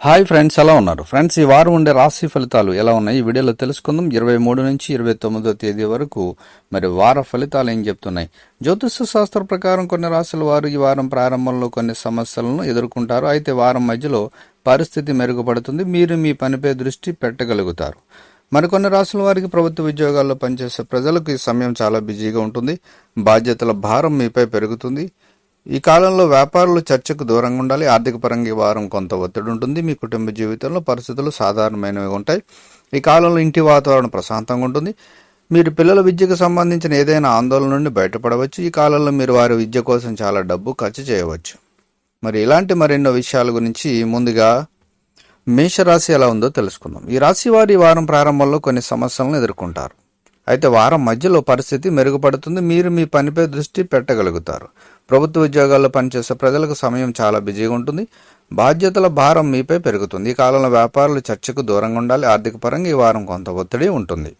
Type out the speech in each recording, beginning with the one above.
Hi friends ఎలా ఉన్నారు? Friends ఈ వారం ఉండే రాశి ఫలితాలు ఎలా ఉన్నాయి? ఈ వీడియోలో తెలుసుకుందాం. ఇరవై మూడు నుంచి ఇరవై తొమ్మిదో తేదీ వరకు మరి వార ఫలితాలు ఏం చెప్తున్నాయి? జ్యోతిష శాస్త్ర ప్రకారం కొన్ని రాశుల వారు ఈ వారం ప్రారంభంలో కొన్ని సమస్యలను ఎదుర్కొంటారు. అయితే వారం మధ్యలో పరిస్థితి మెరుగుపడుతుంది. మీరు మీ పనిపై దృష్టి పెట్టగలుగుతారు. మరికొన్ని రాష్ట్రాల వారికి ప్రభుత్వ ఉద్యోగాల్లో పనిచేసే ప్రజలకు ఈ సమయం చాలా బిజీగా ఉంటుంది. బాధ్యతల భారం మీపై పెరుగుతుంది. ఈ కాలంలో వ్యాపారులు చర్చకు దూరంగా ఉండాలి. ఆర్థిక పరంగా ఈ వారం కొంత ఒత్తిడి ఉంటుంది. మీ కుటుంబ జీవితంలో పరిస్థితులు సాధారణమైనవి ఉంటాయి. ఈ కాలంలో ఇంటి వాతావరణం ప్రశాంతంగా ఉంటుంది. మీరు పిల్లల విద్యకు సంబంధించిన ఏదైనా ఆందోళన నుండి బయటపడవచ్చు. ఈ కాలంలో మీరు వారి విద్య కోసం చాలా డబ్బు ఖర్చు చేయవచ్చు. మరి ఇలాంటి మరెన్నో విషయాల గురించి ముందుగా మేషరాశి ఎలా ఉందో తెలుసుకుందాం. ఈ రాశి వారి వారం ప్రారంభంలో కొన్ని సమస్యలను ఎదుర్కొంటారు. అయితే వారం మధ్యలో పరిస్థితి మెరుగుపడుతుంది. మీరు మీ పనిపై దృష్టి పెట్టగలుగుతారు. ప్రభుత్వ ఉద్యోగాల్లో పనిచేసే ప్రజలకు సమయం చాలా బిజీగా ఉంటుంది. బాధ్యతల భారం మీపై పెరుగుతుంది. ఈ కాలంలో వ్యాపారులు చర్చకు దూరంగా ఉండాలి. ఆర్థిక పరంగా ఈ వారం కొంత ఒత్తిడి ఉంటుంది.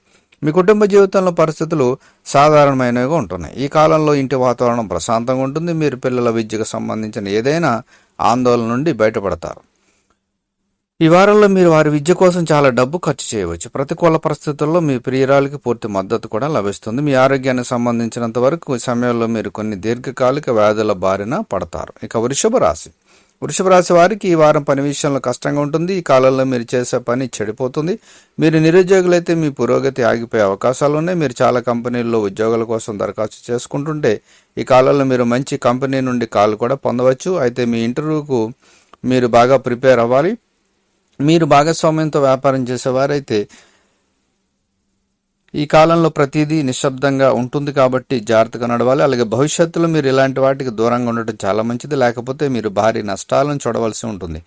మీ కుటుంబ జీవితంలో పరిస్థితులు సాధారణమైనవిగా ఉంటున్నాయి. ఈ కాలంలో ఇంటి వాతావరణం ప్రశాంతంగా ఉంటుంది. మీరు పిల్లల విద్యకు సంబంధించిన ఏదైనా ఆందోళన నుండి బయటపడతారు. ఈ వారంలో మీరు వారి విద్య కోసం చాలా డబ్బు ఖర్చు చేయవచ్చు. ప్రతికూల పరిస్థితుల్లో మీ ప్రియురాలకి పూర్తి మద్దతు కూడా లభిస్తుంది. మీ ఆరోగ్యానికి సంబంధించినంత వరకు సమయంలో మీరు కొన్ని దీర్ఘకాలిక వ్యాధుల బారిన పడతారు. ఇక వృషభ రాశి. వృషభ రాశి వారికి ఈ వారం పని విషయంలో కష్టంగా ఉంటుంది. ఈ కాలంలో మీరు చేసే పని చెడిపోతుంది. మీరు నిరుద్యోగులైతే మీ పురోగతి ఆగిపోయే అవకాశాలు ఉన్నాయి. మీరు చాలా కంపెనీల్లో ఉద్యోగాల కోసం దరఖాస్తు చేసుకుంటుంటే ఈ కాలంలో మీరు మంచి కంపెనీ నుండి కాల్ కూడా పొందవచ్చు. అయితే మీ ఇంటర్వ్యూకు మీరు బాగా ప్రిపేర్ అవ్వాలి. మీరు భాగస్వామ్యంతో వ్యాపారం చేసేవారైతే ఈ కాలంలో ప్రతిదీ నిశ్శబ్దంగా ఉంటుంది కాబట్టి జాగ్రత్తగా నడవాలి. అలాగే భవిష్యత్తులో మీరు ఇలాంటి వాటికి దూరంగా ఉండటం చాలా మంచిది. లేకపోతే మీరు భారీ నష్టాలను చూడవలసి ఉంటుంది.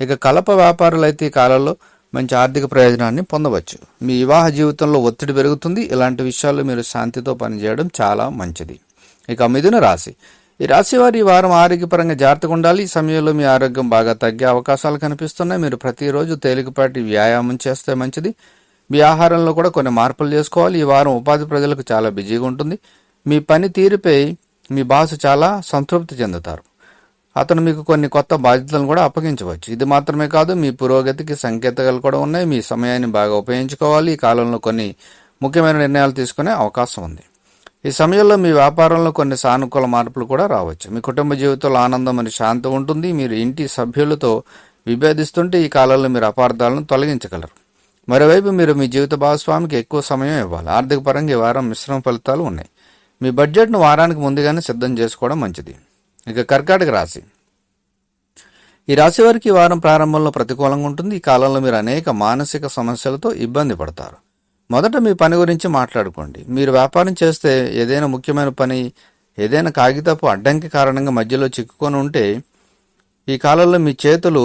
ఇక కలప వ్యాపారులు అయితే ఈ కాలంలో మంచి ఆర్థిక ప్రయోజనాన్ని పొందవచ్చు. మీ వివాహ జీవితంలో ఒత్తిడి పెరుగుతుంది. ఇలాంటి విషయాల్లో మీరు శాంతితో పనిచేయడం చాలా మంచిది. ఇక మిథున రాశి. ఈ రాశి వారి ఈ వారం ఆరోగ్యపరంగా జాగ్రత్తగా ఉండాలి. ఈ సమయంలో మీ ఆరోగ్యం బాగా తగ్గే అవకాశాలు కనిపిస్తున్నాయి. మీరు ప్రతిరోజు తేలికపాటి వ్యాయామం చేస్తే మంచిది. మీ ఆహారంలో కూడా కొన్ని మార్పులు చేసుకోవాలి. ఈ వారం ఉపాధి ప్రజలకు చాలా బిజీగా ఉంటుంది. మీ పని తీరుపై మీ బాసు చాలా సంతృప్తి చెందుతారు. అతను మీకు కొన్ని కొత్త బాధ్యతలను కూడా అప్పగించవచ్చు. ఇది మాత్రమే కాదు మీ పురోగతికి సంకేతాలు కూడా ఉన్నాయి. మీ సమయాన్ని బాగా ఉపయోగించుకోవాలి. ఈ కాలంలో కొన్ని ముఖ్యమైన నిర్ణయాలు తీసుకునే అవకాశం ఉంది. ఈ సమయంలో మీ వ్యాపారంలో కొన్ని సానుకూల మార్పులు కూడా రావచ్చు. మీ కుటుంబ జీవితంలో ఆనందం అని శాంతి ఉంటుంది. మీరు ఇంటి సభ్యులతో విభేదిస్తుంటే ఈ కాలంలో మీరు అపార్థాలను తొలగించగలరు. మరోవైపు మీరు మీ జీవిత భాగస్వామికి ఎక్కువ సమయం ఇవ్వాలి. ఆర్థిక పరంగా ఈ వారం మిశ్రమ ఫలితాలు ఉన్నాయి. మీ బడ్జెట్ను వారానికి ముందుగానే సిద్ధం చేసుకోవడం మంచిది. ఇక కర్కాటక రాశి. ఈ రాశి వారికి ఈ వారం ప్రారంభంలో ప్రతికూలంగా ఉంటుంది. ఈ కాలంలో మీరు అనేక మానసిక సమస్యలతో ఇబ్బంది పడతారు. మొదట మీ పని గురించి మాట్లాడుకోండి. మీరు వ్యాపారం చేస్తే ఏదైనా ముఖ్యమైన పని ఏదైనా కాగితపు అడ్డంకి కారణంగా మధ్యలో చిక్కుకొని ఉంటే ఈ కాలంలో మీ చేతులు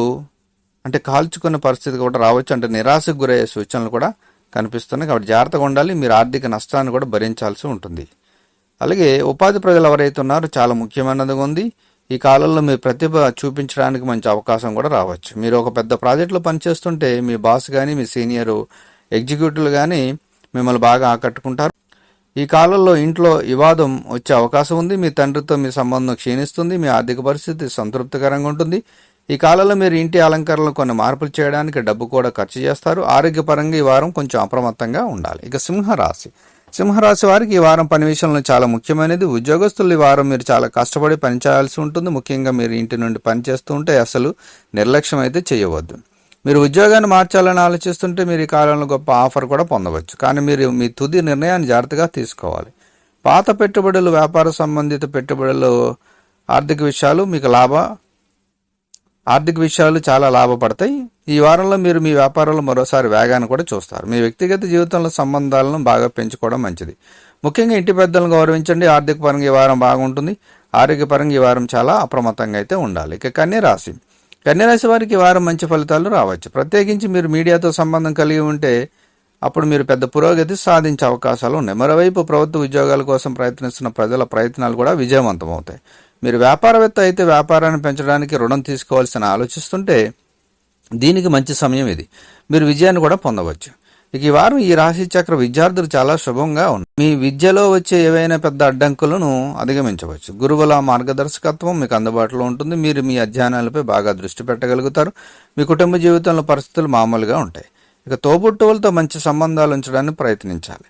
అంటే కాల్చుకునే పరిస్థితి కూడా రావచ్చు అంటే నిరాశకు గురయ్యే సూచనలు కూడా కనిపిస్తున్నాయి. కాబట్టి జాగ్రత్తగా ఉండాలి. మీరు ఆర్థిక నష్టాన్ని కూడా భరించాల్సి ఉంటుంది. అలాగే ఉపాధి ప్రజలు ఎవరైతే ఉన్నారో చాలా ముఖ్యమైనదిగా ఉంది. ఈ కాలంలో మీ ప్రతిభ చూపించడానికి మంచి అవకాశం కూడా రావచ్చు. మీరు ఒక పెద్ద ప్రాజెక్టులో పనిచేస్తుంటే మీ బాస్ కానీ మీ సీనియర్ ఎగ్జిక్యూటివ్లు కానీ మిమ్మల్ని బాగా ఆకట్టుకుంటారు. ఈ కాలంలో ఇంట్లో వివాదం వచ్చే అవకాశం ఉంది. మీ తండ్రితో మీ సంబంధం క్షీణిస్తుంది. మీ ఆర్థిక పరిస్థితి సంతృప్తికరంగా ఉంటుంది. ఈ కాలంలో మీరు ఇంటి అలంకరణలో కొన్ని మార్పులు చేయడానికి డబ్బు కూడా ఖర్చు చేస్తారు. ఆరోగ్యపరంగా ఈ వారం కొంచెం అప్రమత్తంగా ఉండాలి. ఇక సింహరాశి. సింహరాశి వారికి ఈ వారం పని విషయంలో చాలా ముఖ్యమైనది. ఉద్యోగస్తులు ఈ వారం మీరు చాలా కష్టపడి పనిచేయాల్సి ఉంటుంది. ముఖ్యంగా మీరు ఇంటి నుండి పనిచేస్తూ ఉంటే అసలు నిర్లక్ష్యం అయితే చేయవద్దు. మీరు ఉద్యోగాన్ని మార్చాలని ఆలోచిస్తుంటే మీరు ఈ కాలంలో గొప్ప ఆఫర్ కూడా పొందవచ్చు. కానీ మీరు మీ తుది నిర్ణయాన్ని జాగ్రత్తగా తీసుకోవాలి. పాత పెట్టుబడులు వ్యాపార సంబంధిత పెట్టుబడులు ఆర్థిక విషయాలు మీకు లాభ ఆర్థిక విషయాలు చాలా లాభపడతాయి. ఈ వారంలో మీరు మీ వ్యాపారంలో మరోసారి వేగాన్ని కూడా చూస్తారు. మీ వ్యక్తిగత జీవితంలో సంబంధాలను బాగా పెంచుకోవడం మంచిది. ముఖ్యంగా ఇంటి పెద్దలను గౌరవించండి. ఆర్థిక పరంగా ఈ వారం బాగుంటుంది. ఆరోగ్యపరంగా ఈ వారం చాలా అప్రమత్తంగా అయితే ఉండాలి. ఇక కన్య రాశి. కన్యరాశి వారికి వారం మంచి ఫలితాలు రావచ్చు. ప్రత్యేకించి మీరు మీడియాతో సంబంధం కలిగి ఉంటే అప్పుడు మీరు పెద్ద పురోగతి సాధించే అవకాశాలు ఉన్నాయి. మరోవైపు ప్రభుత్వ ఉద్యోగాల కోసం ప్రయత్నిస్తున్న ప్రజల ప్రయత్నాలు కూడా విజయవంతమవుతాయి. మీరు వ్యాపారవేత్త అయితే వ్యాపారాన్ని పెంచడానికి రుణం తీసుకోవాల్సిన ఆలోచిస్తుంటే దీనికి మంచి సమయం ఇది. మీరు విజయాన్ని కూడా పొందవచ్చు. ఇక ఈ వారం ఈ రాశి చక్ర విద్యార్థులు చాలా శుభంగా ఉంది మీ విద్యలో వచ్చే ఏవైనా పెద్ద అడ్డంకులను అధిగమించవచ్చు. గురువుల మార్గదర్శకత్వం మీకు అందుబాటులో ఉంటుంది. మీరు మీ అధ్యయనాలపై బాగా దృష్టి పెట్టగలుగుతారు. మీ కుటుంబ జీవితంలో పరిస్థితులు మామూలుగా ఉంటాయి. ఇక తోబుట్టువులతో మంచి సంబంధాలు ఉంచడానికి ప్రయత్నించాలి.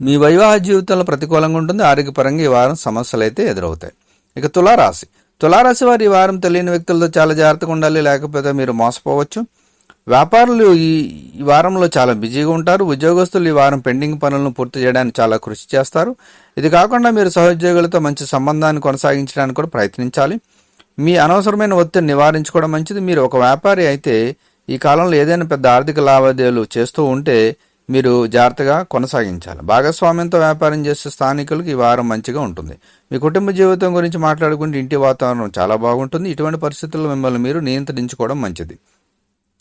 మీ వైవాహ జీవితంలో ప్రతికూలంగా ఉంటుంది. ఆరోగ్యపరంగా ఈ వారం సమస్యలు అయితే ఎదురవుతాయి. ఇక తులారాశి. తులారాశి వారి ఈ వారం తెలియని వ్యక్తులతో చాలా జాగ్రత్తగా ఉండాలి లేకపోతే మీరు మోసపోవచ్చు. వ్యాపారులు ఈ ఈ వారంలో చాలా బిజీగా ఉంటారు. ఉద్యోగస్తులు ఈ వారం పెండింగ్ పనులను పూర్తి చేయడానికి చాలా కృషి చేస్తారు. ఇది కాకుండా మీరు సహోద్యోగులతో మంచి సంబంధాన్ని కొనసాగించడానికి కూడా ప్రయత్నించాలి. మీ అనవసరమైన ఒత్తిడిని నివారించుకోవడం మంచిది. మీరు ఒక వ్యాపారి అయితే ఈ కాలంలో ఏదైనా పెద్ద ఆర్థిక లావాదేవీలు చేస్తూ ఉంటే మీరు జాగ్రత్తగా కొనసాగించాలి. భాగస్వామ్యంతో వ్యాపారం చేసే స్థానికులకు ఈ వారం మంచిగా ఉంటుంది. మీ కుటుంబ జీవితం గురించి మాట్లాడుకుంటే ఇంటి వాతావరణం చాలా బాగుంటుంది. ఇటువంటి పరిస్థితుల్లో మిమ్మల్ని మీరు నియంత్రించుకోవడం మంచిది.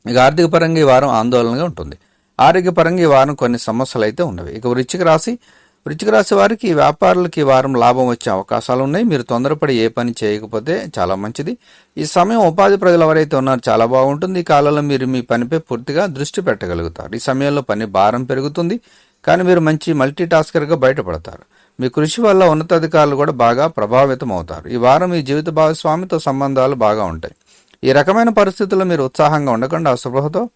ఇక ఆర్థిక పరంగా ఈ వారం ఆందోళనగా ఉంటుంది. ఆరోగ్యపరంగా ఈ వారం కొన్ని సమస్యలు అయితే ఉన్నవి. ఇక వృచ్చిక రాశి వృచ్చిక రాశి వారికి ఈ వ్యాపారులకి వారం లాభం వచ్చే అవకాశాలు ఉన్నాయి. మీరు తొందరపడి ఏ పని చేయకపోతే చాలా మంచిది. ఈ సమయం ఉపాధి ప్రజలు ఎవరైతే ఉన్నారో చాలా బాగుంటుంది. ఈ కాలంలో మీరు మీ పనిపై పూర్తిగా దృష్టి పెట్టగలుగుతారు. ఈ సమయంలో పని భారం పెరుగుతుంది. కానీ మీరు మంచి మల్టీ టాస్కర్గా బయటపడతారు. మీ కృషి వల్ల ఉన్నతాధికారులు కూడా బాగా ప్రభావితం అవుతారు. ఈ వారం మీ జీవిత భాగస్వామితో సంబంధాలు బాగా ఉంటాయి. ఈ రకమైన పరిస్థితుల్లో మీరు ఉత్సాహంగా ఉండకుండా. స్పృహతో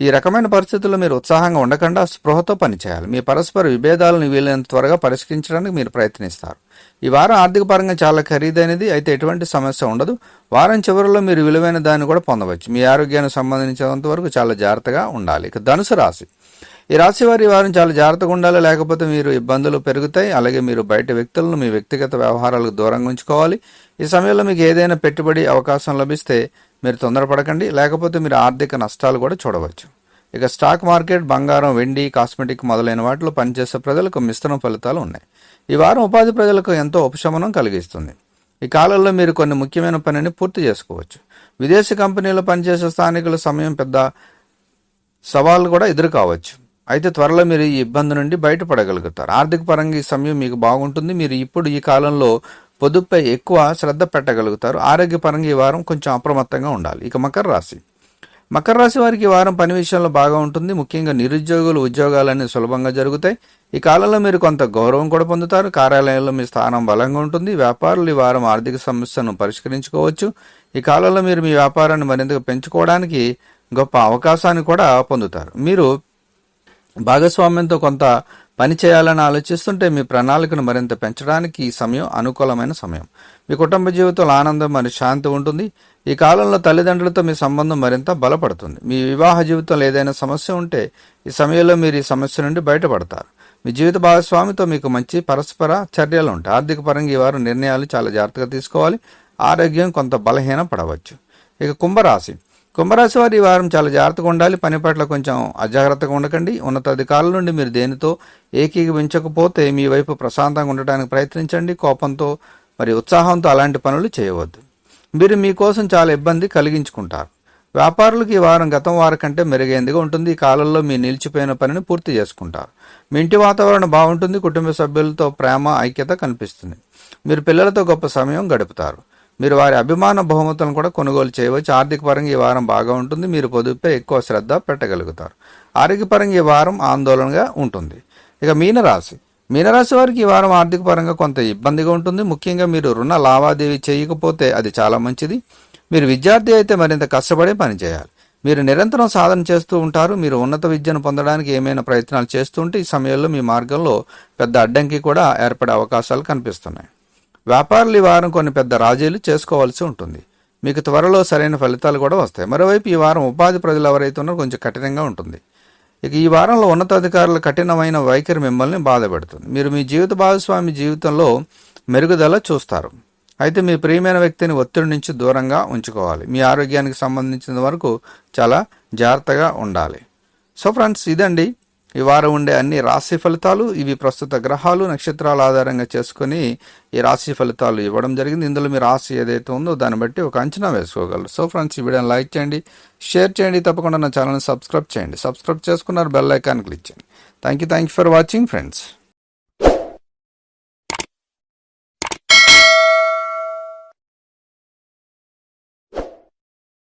ఈ రకమైన పరిస్థితుల్లో మీరు ఉత్సాహంగా ఉండకుండా స్పృహతో పనిచేయాలి. మీ పరస్పర విభేదాలను వీలైనంత త్వరగా పరిష్కరించడానికి మీరు ప్రయత్నిస్తారు. ఈ వారం ఆర్థిక పరంగా చాలా ఖరీదైనది అయితే ఎటువంటి సమస్య ఉండదు. వారం చివరిలో మీరు విలువైన దాన్ని కూడా పొందవచ్చు. మీ ఆరోగ్యానికి సంబంధించినంత వరకు చాలా జాగ్రత్తగా ఉండాలి. ఇక ధనుసు రాశి. ఈ రాశి వారి వారం చాలా జాగ్రత్తగా ఉండాలి. లేకపోతే మీరు ఇబ్బందులు పెరుగుతాయి. అలాగే మీరు బయట వ్యక్తులను మీ వ్యక్తిగత వ్యవహారాలకు దూరంగా ఉంచుకోవాలి. ఈ సమయంలో మీకు ఏదైనా పెట్టుబడి అవకాశం లభిస్తే మీరు తొందరపడకండి. లేకపోతే మీరు ఆర్థిక నష్టాలు కూడా చూడవచ్చు. ఇక స్టాక్ మార్కెట్ బంగారం వెండి కాస్మెటిక్ మొదలైన వాటిలో పనిచేసే ప్రజలకు మిశ్రమ ఫలితాలు ఉన్నాయి. ఈ వారం ఉపాధి ప్రజలకు ఎంతో ఉపశమనం కలిగిస్తుంది. ఈ కాలంలో మీరు కొన్ని ముఖ్యమైన పనిని పూర్తి చేసుకోవచ్చు. విదేశీ కంపెనీలో పనిచేసే స్థానికుల సమయం పెద్ద సవాళ్ళు కూడా ఎదురు కావచ్చు. అయితే త్వరలో మీరు ఈ ఇబ్బంది నుండి బయటపడగలుగుతారు. ఆర్థిక పరంగా ఈ సమయం మీకు బాగుంటుంది. మీరు ఇప్పుడు ఈ కాలంలో పొదుపుపై ఎక్కువ శ్రద్ధ పెట్టగలుగుతారు. ఆరోగ్యపరంగా ఈ వారం కొంచెం అప్రమత్తంగా ఉండాలి. ఇక మకర రాశి. మకర రాశి వారికి ఈ వారం పని విషయంలో బాగా ఉంటుంది. ముఖ్యంగా నిరుద్యోగులు ఉద్యోగాలన్నీ సులభంగా జరుగుతాయి. ఈ కాలంలో మీరు కొంత గౌరవం కూడా పొందుతారు. కార్యాలయంలో మీ స్థానం బలంగా ఉంటుంది. వ్యాపారులు ఈ వారం ఆర్థిక సమస్యను పరిష్కరించుకోవచ్చు. ఈ కాలంలో మీరు మీ వ్యాపారాన్ని మరింతగా పెంచుకోవడానికి గొప్ప అవకాశాన్ని కూడా పొందుతారు. మీరు భాగస్వామ్యంతో కొంత పని చేయాలని ఆలోచిస్తుంటే మీ ప్రణాళికను మరింత పెంచడానికి ఈ సమయం అనుకూలమైన సమయం. మీ కుటుంబ జీవితంలో ఆనందం మరియు శాంతి ఉంటుంది. ఈ కాలంలో తల్లిదండ్రులతో మీ సంబంధం మరింత బలపడుతుంది. మీ వివాహ జీవితంలో ఏదైనా సమస్య ఉంటే ఈ సమయంలో మీరు ఈ సమస్య నుండి బయటపడతారు. మీ జీవిత భాగస్వామితో మీకు మంచి పరస్పర చర్యలు ఉంటాయి. ఆర్థిక పరంగా ఈ వారు నిర్ణయాలు చాలా జాగ్రత్తగా తీసుకోవాలి. ఆరోగ్యం కొంత బలహీన పడవచ్చు ఇక కుంభరాశి. కుంభరాశి వారి వారం చాలా జాగ్రత్తగా ఉండాలి. పని పట్ల కొంచెం అజాగ్రత్తగా ఉండకండి. ఉన్నతాధికారుల నుండి మీరు దేనితో ఏకీకరించకపోతే మీ వైపు ప్రశాంతంగా ఉండటానికి ప్రయత్నించండి. కోపంతో మరి ఉత్సాహంతో అలాంటి పనులు చేయవద్దు. మీరు మీకోసం చాలా ఇబ్బంది కలిగించుకుంటారు. వ్యాపారులకు ఈ వారం గతం వారం కంటే మెరుగైందిగా ఉంటుంది. ఈ కాలంలో మీ నిలిచిపోయిన పనిని పూర్తి చేసుకుంటారు. మీ ఇంటి వాతావరణం బాగుంటుంది. కుటుంబ సభ్యులతో ప్రేమ ఐక్యత కనిపిస్తుంది. మీరు పిల్లలతో గొప్ప సమయం గడుపుతారు. మీరు వారి అభిమాన బహుమతులను కూడా కొనుగోలు చేయవచ్చు. ఆర్థిక పరంగా ఈ వారం బాగా ఉంటుంది. మీరు పొదుపుపై ఎక్కువ శ్రద్ధ పెట్టగలుగుతారు. ఆరోగ్యపరంగా ఈ వారం ఆందోళనగా ఉంటుంది. ఇక మీనరాశి. మీనరాశి వారికి ఈ వారం ఆర్థిక పరంగా కొంత ఇబ్బందిగా ఉంటుంది. ముఖ్యంగా మీరు రుణ లావాదేవీ చేయకపోతే అది చాలా మంచిది. మీరు విద్యార్థి అయితే మరింత కష్టపడి పనిచేయాలి మీరు నిరంతరం సాధన చేస్తూ ఉంటారు. మీరు ఉన్నత విద్యను పొందడానికి ఏమైనా ప్రయత్నాలు చేస్తుంటే ఈ సమయంలో మీ మార్గంలో పెద్ద అడ్డంకి కూడా ఏర్పడే అవకాశాలు కనిపిస్తున్నాయి. వ్యాపారులు ఈ వారం కొన్ని పెద్ద రాజీలు చేసుకోవాల్సి ఉంటుంది. మీకు త్వరలో సరైన ఫలితాలు కూడా వస్తాయి. మరోవైపు ఈ వారం ఉపాధి ప్రజలు ఎవరైతే ఉన్నారో కొంచెం కఠినంగా ఉంటుంది. ఇక ఈ వారంలో ఉన్నతాధికారుల కఠినమైన వైఖరి మిమ్మల్ని బాధపెడుతుంది మీరు మీ జీవిత భాగస్వామి జీవితంలో మెరుగుదల చూస్తారు. అయితే మీ ప్రియమైన వ్యక్తిని ఒత్తిడి నుంచి దూరంగా ఉంచుకోవాలి. మీ ఆరోగ్యానికి సంబంధించిన వరకు చాలా జాగ్రత్తగా ఉండాలి. సో ఫ్రెండ్స్ ఇదండి. ఈ వారం ఉండే అన్ని రాశి ఫలితాలు ఇవి ప్రస్తుత గ్రహాలు నక్షత్రాల ఆధారంగా చేసుకొని ఈ రాశి ఫలితాలు ఇవ్వడం జరిగింది. ఇందులో మీ రాశి ఏదైతే ఉందో దాన్ని బట్టి ఒక అంచనా వేసుకోగలరు. సో ఫ్రెండ్స్ ఈ వీడియోని లైక్ చేయండి షేర్ చేయండి తప్పకుండా నా ఛానల్ని సబ్స్క్రైబ్ చేయండి. సబ్స్క్రైబ్ చేసుకున్నారు బెల్ ఐకాన్ క్లిక్ చేయండి. Thank you thank you for watching friends.